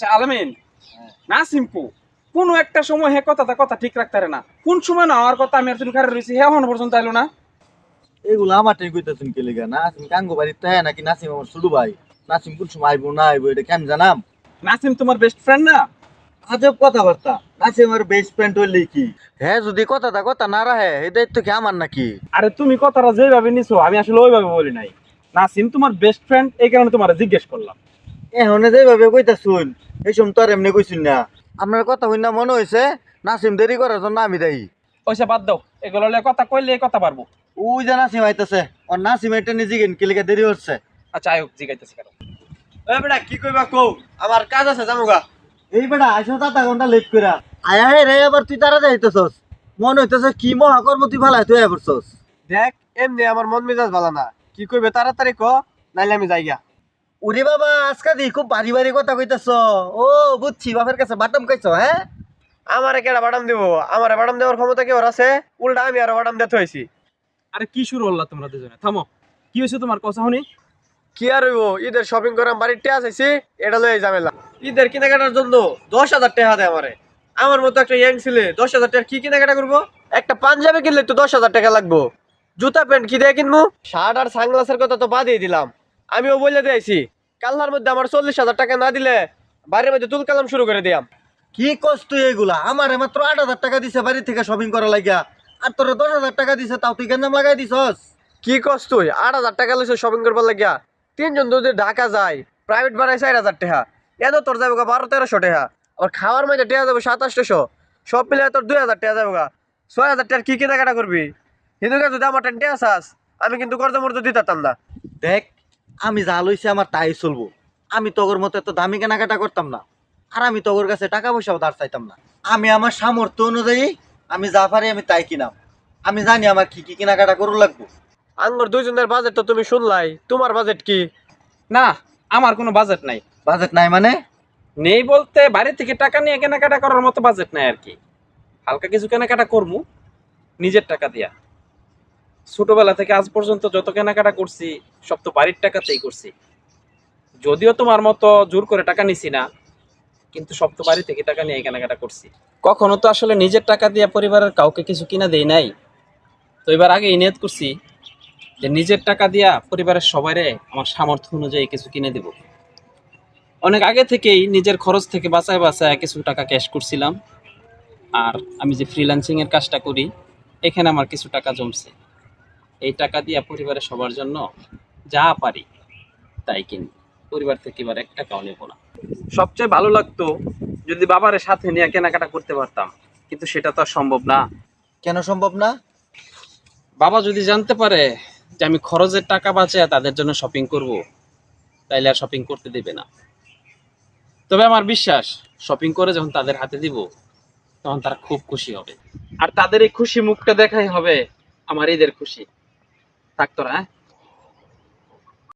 আচ্ছা আলমিন না সিম্পু কোন একটা সময় হে কথাটা কথা ঠিক রাখতে পারে না। কোন সময় না আমার কথা আমি আর তুমি খারে রয়েছি হে এখনও পর্যন্ত আইলো না? এগুলো আমার টাই কইতাছেন কে লিগা নাসিম কাঙ্গো বাড়ির তাই নাকি নাসিম আমার ছোট ভাই। নাসিম কোন সময় আইবো না আইবো এটা কেন জানাম? নাসিম তোমার বেস্ট ফ্রেন্ড না? আজব কথাবার্তা নাসিম আমার বেস্ট ফ্রেন্ড হইলে কি? হ্যাঁ যদি কথাটা কথা না রাহে এই দায়িত্ব কি আমার নাকি? আরে তুমি কথাটা যেভাবে নিছো আমি আসলে ওইভাবে বলি নাই। নাসিম তোমার বেস্ট ফ্রেন্ড এই কারণে তোমার জিজ্ঞেস করলাম। এখন যেভাবে কইতা শুন এই সময় তো আর এমনি কইছুন না। আপনার কথা হইনা মনে হয়েছে নাসিম দেরি করার জন্য আমি দায়ী। পয়সা বাদ দাও এগুলো কথা কইলে কথা পারব। ওই যে নাসিম আইতাছে আর নাসিম এটা নিজে গেন কি লিগা দেরি হচ্ছে? আচ্ছা আয়োগ জিগাইতেছে কেন? এ বেটা কি কইবা কও? আমার কাজ আছে জামুগা এই বেটা আইসো আধা ঘণ্টা লেট কইরা। আয়া হে রে এবার তুই তারা যাইতেছস মনে হইতেছে কি মহাকর্ম তুই ভালাই তুই আইবছস দেখ এমনি আমার মন মেজাজ ভালো না। কি কইবে তাড়াতাড়ি ক নাইলে আমি যাইগা। উরি বাবা আজকা দি খুব বাড়ি বাড়ি কথা কইতাছ। ও বুঝছি বাপের কাছে বাটাম কইছ হ্যাঁ? আমারে কেডা বাদাম দিব? আমারে বাদাম দেওয়ার ক্ষমতা কি ওর আছে? উল্টা আমি আরও বাদাম দিতে হইছি। আরে কি শুরু হল্লা তোমরা দুজনে? থামো। কি হয়েছে তোমার? কথা শুনি কি আর হইব? ঈদের শপিং করাম বাড়ির টেয়া চাইছি এটা লয়ে ঝামেলা। ঈদের কেনাকাটার জন্য দশ হাজার টাকা দেয় আমারে। আমার মতো একটা ইয়াং ছেলে দশ হাজার টাকার কি কেনাকাটা করব? একটা পাঞ্জাবি কিনলে তো দশ হাজার টাকা লাগবো। জুতা প্যান্ট কি দিয়ে কিনবো? শার্ট আর সানগ্লাসের কথা তো বাদই দিলাম। আমিও বলে দিয়েছি কাল্লার মধ্যে আমার চল্লিশ হাজার টাকা না দিলে বাড়ির মধ্যে তুল কালাম শুরু করে দিয়াম। কি কষ্ট এগুলা? আমার মাত্র আট হাজার টাকা দিছে বাড়ি থেকে শপিং করা লাগিয়া। আর তোর দশ হাজার টাকা দিছে তাও তুই গেঞ্জাম লাগাই দিছস? কি তুই? আট হাজার টাকা লইছে শপিং করবার লাগিয়া। তিনজন যদি ঢাকা যায় প্রাইভেট ভাড়ায় চার হাজার টাকা। এত তোর যাবে গা বারো তেরোশো টাকা। আর খাওয়ার মধ্যে টাকা যাবে সাতাশশো সব মিলে তোর দুই হাজার টাকা যাবে গা। ছয় হাজার টাকার কি কেনাকাটা করবি? হিন্দুকে যদি আমার টেন্টে আসাস আমি কিন্তু করতে মরতে দিতাম না। দেখ আমি যা লইছি আমার তাই চলবো। আমি তোর মতো এত দামি কেনাকাটা করতাম না। আর আমি তোর কাছে টাকা পয়সাও ধার চাইতাম না। আমি আমার সামর্থ্য অনুযায়ী আমি যা পারি আমি তাই কিনাম। আমি জানি আমার কি কি কেনাকাটা করু লাগবো। আঙ্গর দুইজনের বাজেট তো তুমি শুনলাই। তোমার বাজেট কি? না আমার কোনো বাজেট নাই। বাজেট নাই মানে? নেই বলতে বাড়ি থেকে টাকা নিয়ে কেনাকাটা করার মতো বাজেট নাই আর কি। হালকা কিছু কেনাকাটা করব নিজের টাকা দিয়া। ছোটবেলা থেকে আজ পর্যন্ত যত কেনাকাটা করছি সব তো বাড়ির টাকাতেই করছি। যদিও তোমার মতো জোর করে টাকা নিছি না, কিন্তু সব তো বাড়ি থেকে টাকা নিয়ে কেনাকাটা করছি। কখনো তো আসলে নিজের টাকা দিয়ে পরিবারের কাউকে কিছু কিনা দেই নাই। তো এবার আগে নিয়ত করছি যে নিজের টাকা দিয়া পরিবারের সবাইরে আমার সামর্থ্য অনুযায়ী কিছু কিনে দেবো। অনেক আগে থেকেই নিজের খরচ থেকে বাঁচায় বাঁচায় কিছু টাকা ক্যাশ করছিলাম। আর আমি যে ফ্রিল্যান্সিং এর কাজটা করি, এখানে আমার কিছু টাকা জমছে। এই টাকা দিয়ে পরিবারের সবার জন্য যা পারি তাই কিনি পরিবার থেকে এবার এক টাকাও নেব না। সবচেয়ে ভালো লাগতো যদি বাবার সাথে নিয়ে কেনাকাটা করতে পারতাম কিন্তু সেটা তো আর সম্ভব না। কেন সম্ভব না? বাবা যদি জানতে পারে যে আমি খরচের টাকা বাঁচিয়ে তাদের জন্য শপিং করব তাইলে আর শপিং করতে দেবে না। তবে আমার বিশ্বাস শপিং করে যখন তাদের হাতে দিব তখন তারা খুব খুশি হবে। আর তাদের এই খুশি মুখটা দেখাই হবে আমার ঈদের খুশি। থাক তোরা হ্যাঁ?